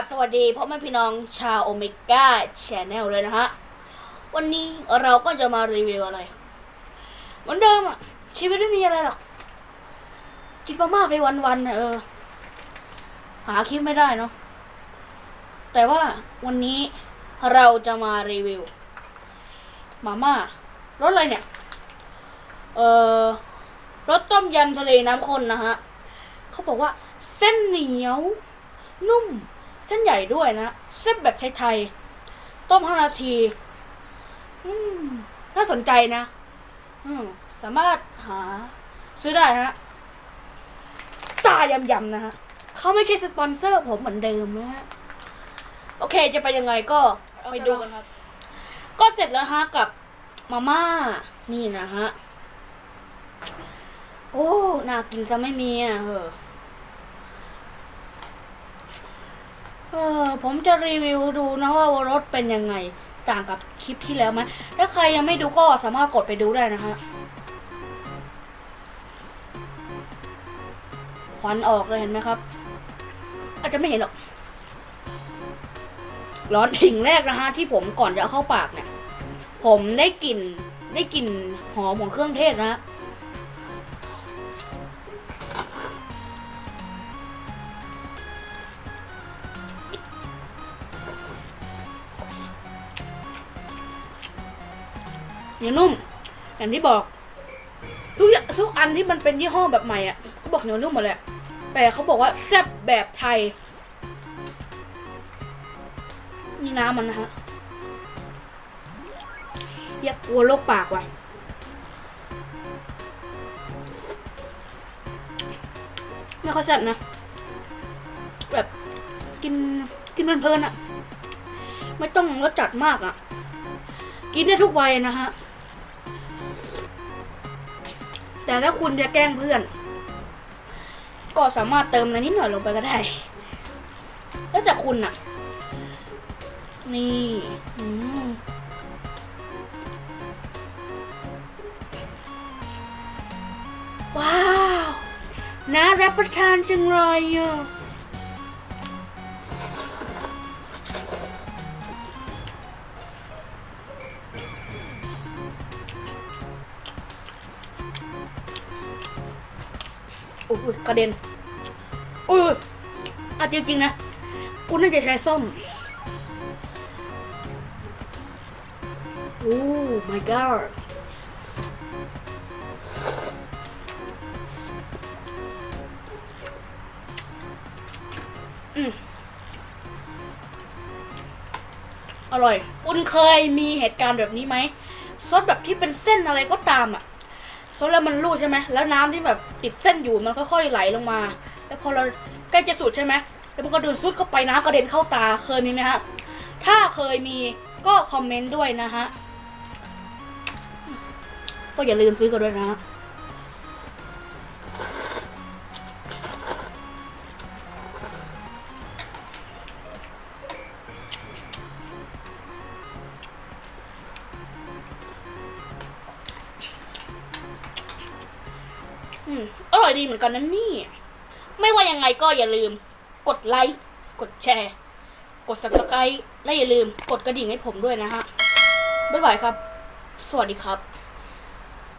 บสวัสดีพ่อแม่พี่น้องชาวโอเมก้าแชนแนลเลยนะฮะ วันนี้เราก็จะมารีวิวอะไรเหมือนเดิมอะชีวิตไม่มีอะไรหรอกกินมาม่าไปวันๆนะเออ หาคลิปไม่ได้เนาะแต่ว่าวันนี้เราจะมารีวิว มาม่ารสอะไรเนี่ย เออรสต้มยำทะเลน้ำข้นนะฮะเขาบอกว่าเส้นเหนียว นุ่ม เส้นใหญ่ด้วยนะเส้นแบบไทยๆต้มห้านาที อืมน่าสนใจนะ อืมสามารถหา ซื้อได้นะตายำๆนะฮะเขาไม่ใช่สปอนเซอร์ผมเหมือนเดิมนะฮะโอเคจะไปยังไงก็ไปดูกันครับ ก็เสร็จแล้วฮะกับมาม่านี่นะฮะ โอ้ น่ากินซะไม่มีอะเหอะ เออผมจะรีวิวดูนะว่ารถเป็นยังไงต่างกับคลิปที่แล้วไหมถ้าใครยังไม่ดูก็สามารถกดไปดูได้นะฮะควันออกเลยเห็นไหมครับ อาจจะไม่เห็นหรอก ร้อนถึงแรกนะฮะที่ผมก่อนจะเเข้าปากเนี่ย ผมได้กลิ่นได้กลิ่นหอมของเครื่องเทศนะฮะ เนียวนุ่ม อย่างที่บอกทุกอย่างทุกอันที่มันเป็นยี่ห้อแบบใหม่อะเขาบอกเหนียวนุ่มหมดเละแต่เขาบอกว่าแซ่บแบบไทย มีน้ำมันนะฮะอย่ากลัวโรคปากว่ะไม่ค่อยแซ่บนะ แบบกินกินเพลินๆอะ ไม่ต้องรสจัดมากอะ กินได้ทุกวัยนะฮะ แต่ถ้าคุณจะแกล้งเพื่อน ก็สามารถเติมอะไรนิดหน่อยลงไปก็ได้ แล้วแต่คุณอะนี่ว้าว น่ารับประทานจังเลยอะ อ้ยกระเด็นโอ้ยอะจริงๆนะกูน่าจะใช้ส้มโอ้ my god อืมอร่อย คุณเคยมีเหตุการณ์แบบนี้ไหม ซดแบบที่เป็นเส้นอะไรก็ตามอะ ซดแล้วมันรูดใช่ไหมแล้วน้ำที่แบบติดเส้นอยู่มันค่อยๆไหลลงมา แล้วพอเราใกล้จะสุดใช่ไหมแล้วมันก็ดูดซุดเข้าไปน้ำกระเด็นเข้าตาเคยมีไหมฮะถ้าเคยมีก็คอมเมนต์ด้วยนะฮะก็อย่าลืมซื้อกันด้วยนะฮะ อืมอร่อยดีเหมือนกันนะนี่ ไม่ว่ายังไงก็อย่าลืม กดไลค์ กดแชร์ กด subscribe และอย่าลืม กดกระดิ่งให้ผมด้วยนะฮะ บ๊ายบายครับ สวัสดีครับ